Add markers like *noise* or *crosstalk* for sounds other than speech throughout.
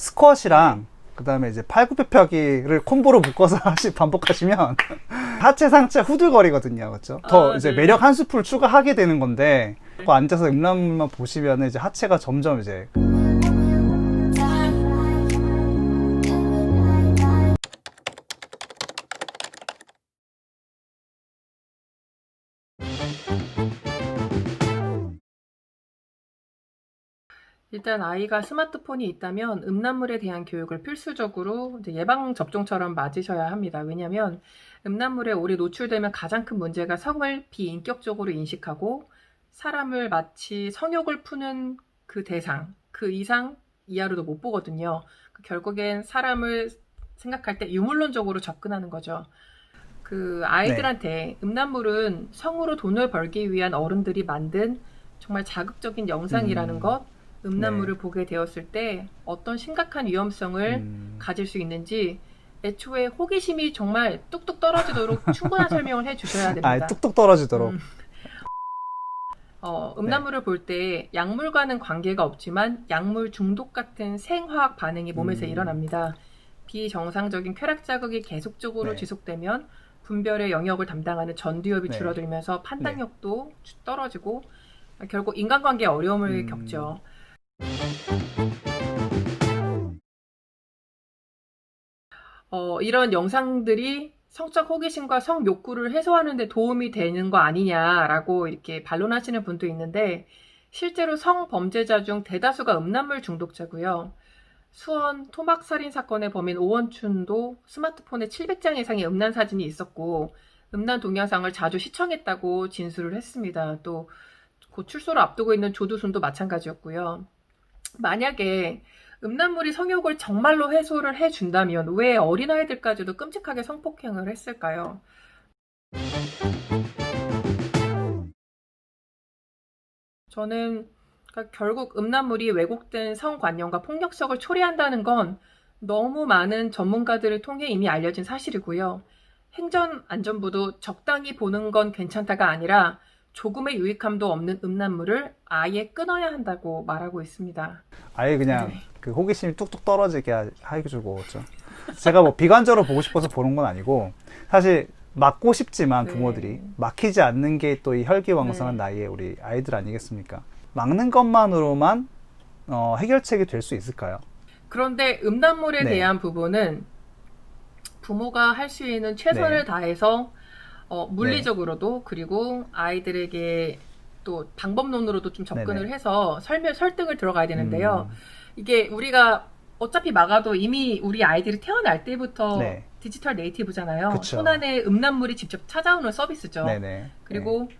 스쿼시랑 그 다음에 이제 팔굽혀펴기를 콤보로 묶어서 *laughs* 하시 반복하시면 하체 상체 후들거리거든요. 그렇죠? 더 아, 이제 네. 매력 한 스풀 추가하게 되는 건데 그 앉아서 음란물만 보시면 이제 하체가 점점 이제 일단 아이가 스마트폰이 있다면 음란물에 대한 교육을 필수적으로 예방 접종처럼 맞으셔야 합니다. 왜냐하면 음란물에 오래 노출되면 가장 큰 문제가 성을 비인격적으로 인식하고 사람을 마치 성욕을 푸는 그 대상, 그 이상 이하로도 못 보거든요. 그 결국엔 사람을 생각할 때 유물론적으로 접근하는 거죠. 그 아이들한테 음란물은 성으로 돈을 벌기 위한 어른들이 만든 정말 자극적인 영상이라는 음. 것, 음란물을 보게 되었을 때 어떤 심각한 위험성을 음, 가질 수 있는지 애초에 호기심이 정말 뚝뚝 떨어지도록 *laughs* 충분한 설명을 해 주셔야 됩니다. 아 뚝뚝 떨어지도록 음. *laughs* 어, 음란물을 볼때 약물과는 관계가 없지만 약물 중독 같은 생화학 반응이 몸에서 음. 일어납니다. 비정상적인 쾌락 자극이 계속적으로 네. 지속되면 분별의 영역을 담당하는 전두엽이 네. 줄어들면서 판단력도 주- 떨어지고 결국 인간관계에 어려움을 음. 겪죠. 어, 이런 영상들이 성적 호기심과 성 욕구를 해소하는 데 도움이 되는 거 아니냐라고 이렇게 반론하시는 분도 있는데 실제로 성범죄자 중 대다수가 음란물 중독자고요. 수원 토막 살인 사건의 범인 오원춘도 스마트폰에 700장 이상의 음란 사진이 있었고 음란 동영상을 자주 시청했다고 진술을 했습니다. 또곧 출소를 앞두고 있는 조두순도 마찬가지였고요. 만약에 음란물이 성욕을 정말로 해소를 해준다면 왜 어린아이들까지도 끔찍하게 성폭행을 했을까요? 저는 그러니까 결국 음란물이 왜곡된 성관념과 폭력성을 초래한다는 건 너무 많은 전문가들을 통해 이미 알려진 사실이고요. 행정안전부도 적당히 보는 건 괜찮다가 아니라 조금의 유익함도 없는 음란물을 아예 끊어야 한다고 말하고 있습니다. 아예 그냥 네. 그 호기심이 뚝뚝 떨어지게 하- 해주고 그렇죠. 제가 뭐 비관적으로 보고 싶어서 보는 건 아니고 사실 막고 싶지만 네. 부모들이 막히지 않는 게 또 이 혈기왕성한 네. 나이에 우리 아이들 아니겠습니까? 막는 것만으로만 어, 해결책이 될 수 있을까요? 그런데 음란물에 네. 대한 부분은 부모가 할 수 있는 최선을 네. 다해서 어, 물리적으로도 그리고 아이들에게 또 방법론으로도 좀 접근을 네네. 해서 설명 설득을 들어가야 되는데요. 음, 이게 우리가 어차피 막아도 이미 우리 아이들이 태어날 때부터 네. 디지털 네이티브잖아요. 그쵸. 손안에 음란물이 직접 찾아오는 서비스죠. 네네. 그리고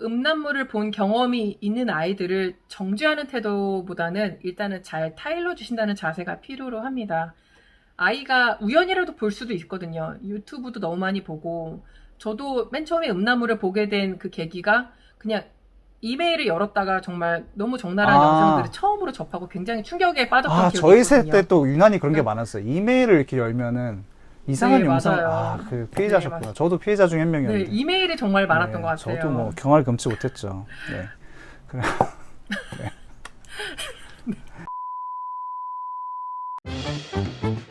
음란물을 본 경험이 있는 아이들을 정죄하는 태도보다는 일단은 잘 타일러 주신다는 자세가 필요로 합니다. 아이가 우연이라도 볼 수도 있거든요. 유튜브도 너무 많이 보고 저도 맨 처음에 음란물을 보게 된 그 계기가 그냥 이메일을 열었다가 정말 너무 적나라한 아. 영상들을 처음으로 접하고 굉장히 충격에 빠졌던 아 기억이 저희 있거든요. 세때또 유난히 그런 게 네. 많았어요. 이메일을 이렇게 열면은 이상한 네, 영상 맞아요. 아 그 피해자셨구나. 네, 맞- 저도 피해자 중에 한 네, 명이었는데. 이메일이 정말 많았던 네, 것 같아요. 저도 뭐 경화를 금치 못했죠. 네. 그래. *laughs*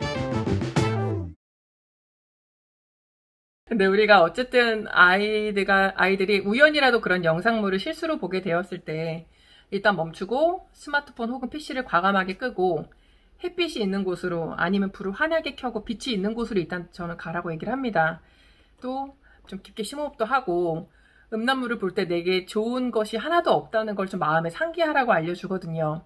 근데 우리가 어쨌든 아이들가 아이들이 우연이라도 그런 영상물을 실수로 보게 되었을 때 일단 멈추고 스마트폰 혹은 PC를 과감하게 끄고 햇빛이 있는 곳으로 아니면 불을 환하게 켜고 빛이 있는 곳으로 일단 저는 가라고 얘기를 합니다. 또 좀 깊게 심호흡도 하고 음란물을 볼 때 내게 좋은 것이 하나도 없다는 걸 좀 마음에 상기하라고 알려주거든요.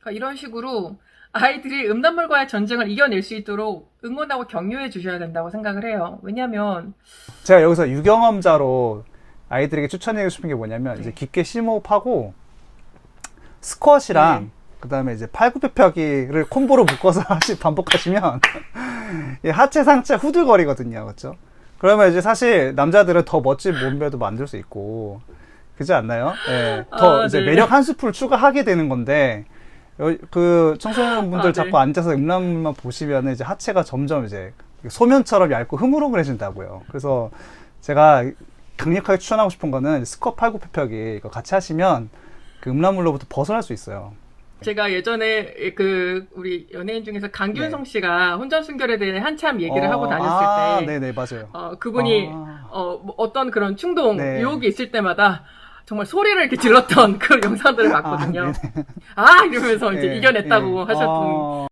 그러니까 이런 식으로 아이들이 음란물과의 전쟁을 이겨낼 수 있도록 응원하고 격려해 주셔야 된다고 생각을 해요. 왜냐하면 제가 여기서 유경험자로 아이들에게 추천하고 싶은 게 뭐냐면 네. 이제 깊게 심호흡하고 스쿼시랑 네. 그다음에 이제 팔굽혀펴기를 콤보로 묶어서 *laughs* 하시 반복하시면 이 하체 상체 후들거리거든요. 그렇죠? 그러면 이제 사실 남자들은 더 멋진 몸매도 만들 수 있고 그렇지 않나요? 예. 더 아, 이제 네. 매력 한 스풀 추가하게 되는 건데 여- 그 청소년분들 아, 네. 자꾸 앉아서 음란물만 보시면 이제 하체가 점점 이제 소면처럼 얇고 흐물흐물해진다고요. 그래서 제가 강력하게 추천하고 싶은 거는 스쿼 팔굽혀펴기 이거 같이 하시면 그 음란물로부터 벗어날 수 있어요. 제가 예전에 그 우리 연예인 중에서 강균성 씨가 혼전 순결에 대해 한참 얘기를 하고 다녔을 아, 때 네네 맞아요. 어, 그분이 아, 어, 뭐 어떤 그런 충동, 네. 유혹이 있을 때마다 정말 소리를 이렇게 질렀던 *laughs* 그 영상들을 봤거든요. 아, 아, 이러면서 이제 예, 이겨냈다고 예. 하셨던. 어.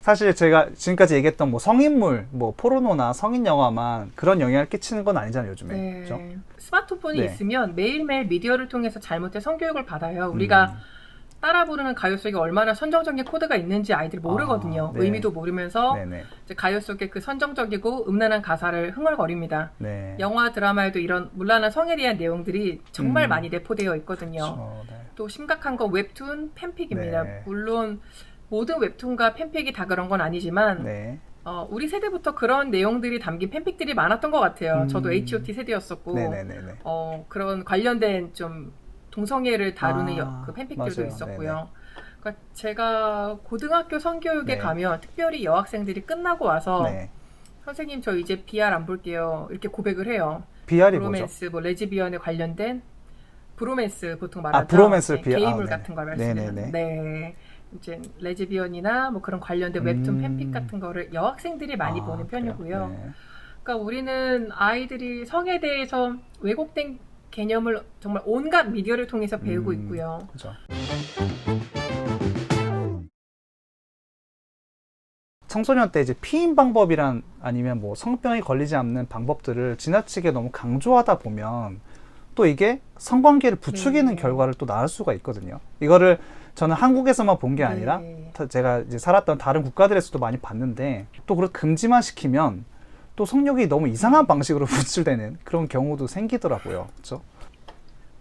사실 제가 지금까지 얘기했던 뭐 성인물, 뭐 포르노나 성인 영화만 그런 영향을 끼치는 건 아니잖아요, 요즘에. 네. 그렇죠? 스마트폰이 네. 있으면 매일매일 미디어를 통해서 잘못된 성교육을 받아요. 우리가 음. 따라 부르는 가요 속에 얼마나 선정적인 코드가 있는지 아이들이 모르거든요. 아, 네. 의미도 모르면서 네네. 이제 가요 속에 그 선정적이고 음란한 가사를 흥얼거립니다. 네. 영화, 드라마에도 이런 문란한 성에 대한 내용들이 정말 음. 많이 내포되어 있거든요. 그렇죠. 네. 또 심각한 건 웹툰, 팬픽입니다. 네. 물론 모든 웹툰과 팬픽이 다 그런 건 아니지만 네. 어, 우리 세대부터 그런 내용들이 담긴 팬픽들이 많았던 것 같아요. 음. 저도 H.O.T 세대였었고 네네네네. 어, 그런 관련된 좀 동성애를 다루는 아, 여- 그 팬픽들도 맞아요. 있었고요. 그러니까 제가 고등학교 성교육에 네. 가면 특별히 여학생들이 끝나고 와서 네. 선생님 저 이제 BR 안 볼게요 이렇게 고백을 해요. BR이 뭐죠? 브로맨스 뭐 레즈비언에 관련된 브로맨스 보통 말하죠. 아, 브로맨스를 네, 비- 아, 게이물 네네. 같은 걸 말씀드리는. 네. 이제 레즈비언이나 뭐 그런 관련된 웹툰 음. 팬픽 같은 거를 여학생들이 많이 아, 보는? 편이고요. 네. 그러니까 우리는 아이들이 성에 대해서 왜곡된 개념을 정말 온갖 미디어를 통해서 배우고 음. 있고요. 그죠. 청소년 때 이제 피임 방법이란 아니면 뭐 성병이 걸리지 않는 방법들을 지나치게 너무 강조하다 보면 또 이게 성관계를 부추기는 네. 결과를 또 낳을 수가 있거든요. 이거를 저는 한국에서만 본 게 아니라 네. 다- 제가 이제 살았던 다른 국가들에서도 많이 봤는데 또 그렇게 금지만 시키면 또 성욕이 너무 이상한 방식으로 *laughs* 분출되는 그런 경우도 생기더라고요. 그렇죠?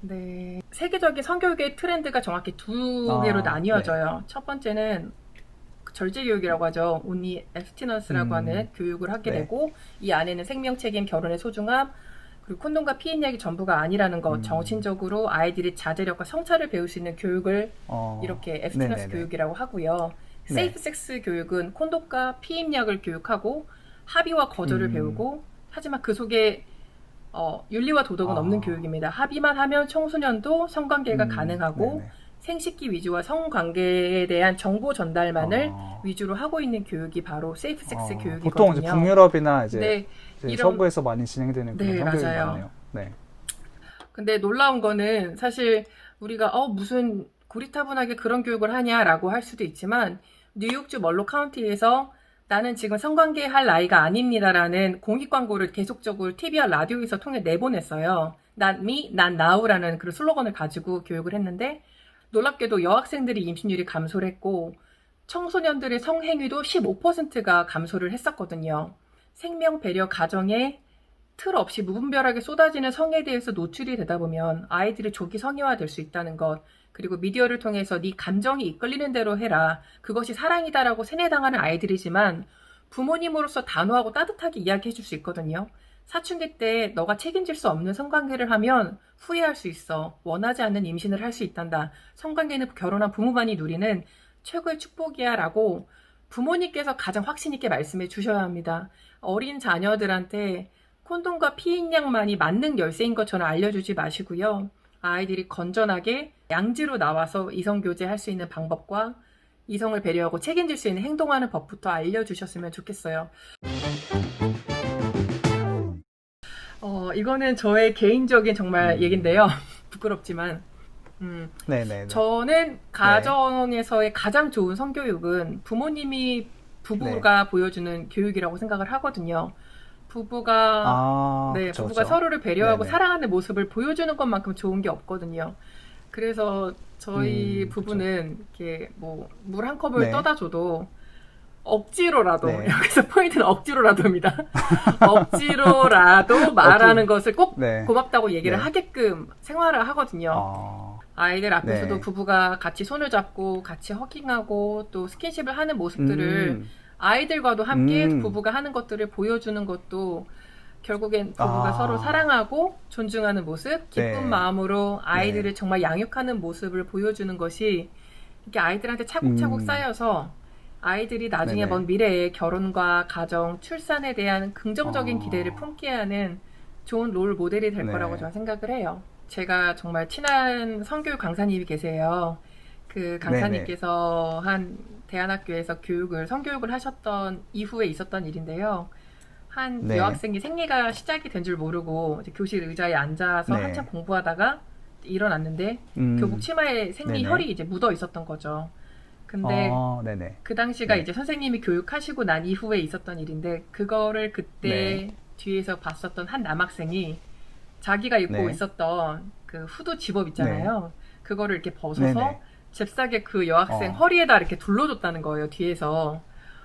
네. 세계적인 성교육의 트렌드가 정확히 두 아, 개로 나뉘어져요. 첫 번째는 절제 교육이라고 하죠. 온리 에스티넌스라고 음. 하는 교육을 하게 네. 되고 이 안에는 생명 책임, 결혼의 소중함, 그리고 콘돔과 피임 약이 전부가 아니라는 것, 음. 정신적으로 아이들이 자제력과 성찰을 배울 수 있는 교육을 어, 이렇게 에스티너스 네네네. 교육이라고 하고요. 네. 세이프 섹스 교육은 콘돔과 피임약을 교육하고 합의와 거절을 음. 배우고 하지만 그 속에 어, 윤리와 도덕은 아. 없는 교육입니다. 합의만 하면 청소년도 성관계가 음, 가능하고 네네. 생식기 위주와 성관계에 대한 정보 전달만을 어. 위주로 하고 있는 교육이 바로 세이프 섹스 어, 교육이거든요. 보통 이제 북유럽이나 이제, 네, 이제 이런- 서부에서 많이 진행되는 그런 네, 성교육이 맞아요. 많네요. 네. 근데 놀라운 거는 사실 우리가 어 무슨 고리타분하게 그런 교육을 하냐라고 할 수도 있지만 뉴욕주 멀로 카운티에서 나는 지금 성관계 할 나이가 아닙니다라는 공익 광고를 계속적으로 TV와 라디오에서 통해 내보냈어요. Not me, not now라는 그런 슬로건을 가지고 교육을 했는데 놀랍게도 여학생들이 임신율이 감소를 했고 청소년들의 성행위도 15%가 감소를 했었거든요. 생명 배려 가정에 틀 없이 무분별하게 쏟아지는 성에 대해서 노출이 되다 보면 아이들이 조기 성애화될 수 있다는 것 그리고 미디어를 통해서 네 감정이 이끌리는 대로 해라. 그것이 사랑이다라고 세뇌당하는 아이들이지만 부모님으로서 단호하고 따뜻하게 이야기해 줄 수 있거든요. 사춘기 때 너가 책임질 수 없는 성관계를 하면 후회할 수 있어. 원하지 않는 임신을 할 수 있단다. 성관계는 결혼한 부모만이 누리는 최고의 축복이야 라고 부모님께서 가장 확신 있게 말씀해 주셔야 합니다. 어린 자녀들한테 콘돔과 피임약만이 만능 열쇠인 것처럼 알려주지 마시고요. 아이들이 건전하게 양지로 나와서 이성교제 할 수 있는 방법과 이성을 배려하고 책임질 수 있는 행동하는 법부터 알려주셨으면 좋겠어요. 어, 이거는 저의 개인적인 정말 음. 얘긴데요. *laughs* 부끄럽지만. 음, 네네. 저는 가정에서의 가장 좋은 성교육은 부모님이 부부가 네. 보여주는 교육이라고 생각을 하거든요. 부부가 아, 네, 그쵸, 부부가 그쵸. 서로를 배려하고 네네. 사랑하는 모습을 보여주는 것만큼 좋은 게 없거든요. 그래서 저희 음, 부부는 이렇게 뭐 물 한 컵을 네. 떠다 줘도 억지로라도 네. *laughs* 여기서 포인트는 억지로라도입니다. *laughs* 억지로라도 말하는 것을 꼭 네. 고맙다고 얘기를 네. 하게끔 생활을 하거든요. 아, 아이들 앞에서도 네. 부부가 같이 손을 잡고 같이 허깅하고 또 스킨십을 하는 모습들을 음, 아이들과도 함께 음. 부부가 하는 것들을 보여주는 것도 결국엔 부부가 아. 서로 사랑하고 존중하는 모습, 기쁜 네. 마음으로 아이들을 정말 양육하는 모습을 보여주는 것이 이렇게 아이들한테 차곡차곡 음. 쌓여서 아이들이 나중에 네네. 먼 미래에 결혼과 가정, 출산에 대한 긍정적인 아. 기대를 품게 하는 좋은 롤 모델이 될 네. 거라고 저는 생각을 해요. 제가 정말 친한 성교육 강사님이 계세요. 그 강사님께서 한 대안학교에서 교육을 성교육을 하셨던 이후에 있었던 일인데요. 한 네. 여학생이 생리가 시작이 된 줄 모르고 교실 의자에 앉아서 네. 한참 공부하다가 일어났는데 음. 교복 치마에 생리 네네. 혈이 이제 묻어 있었던 거죠. 근데 어, 네네. 그 당시가 네. 이제 선생님이 교육하시고 난 이후에 있었던 일인데 그거를 그때 네. 뒤에서 봤었던 한 남학생이 자기가 입고 네. 있었던 그 후드 집업 있잖아요. 그거를 이렇게 벗어서 네네. 잽싸게 그 여학생 어. 허리에다 이렇게 둘러줬다는 거예요. 뒤에서.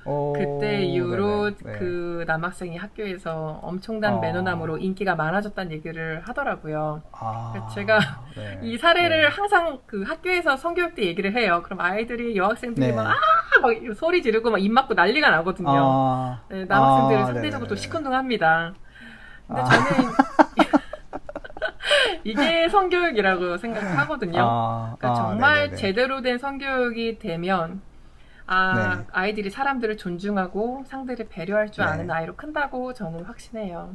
오, 그때 이후로 네네. 네. 그 남학생이 학교에서 엄청난 어. 매너남으로 인기가 많아졌다는 얘기를 하더라고요. 아, 제가 네. *laughs* 이 사례를 네. 항상 그 학교에서 성교육 때 얘기를 해요. 그럼 아이들이 여학생들이 네. 막, 아! 막 소리 지르고 막입 막고 난리가 나거든요. 아, 네, 남학생들은 아, 상대적으로 또. 시큰둥합니다. 근데 아. 저는 *laughs* 이게 성교육이라고 생각하거든요. 아, 그러니까 아, 정말 네네네. 제대로 된 성교육이 되면 아, 네. 아이들이 사람들을 존중하고 상대를 배려할 줄 네. 아는 아이로 큰다고 저는 확신해요.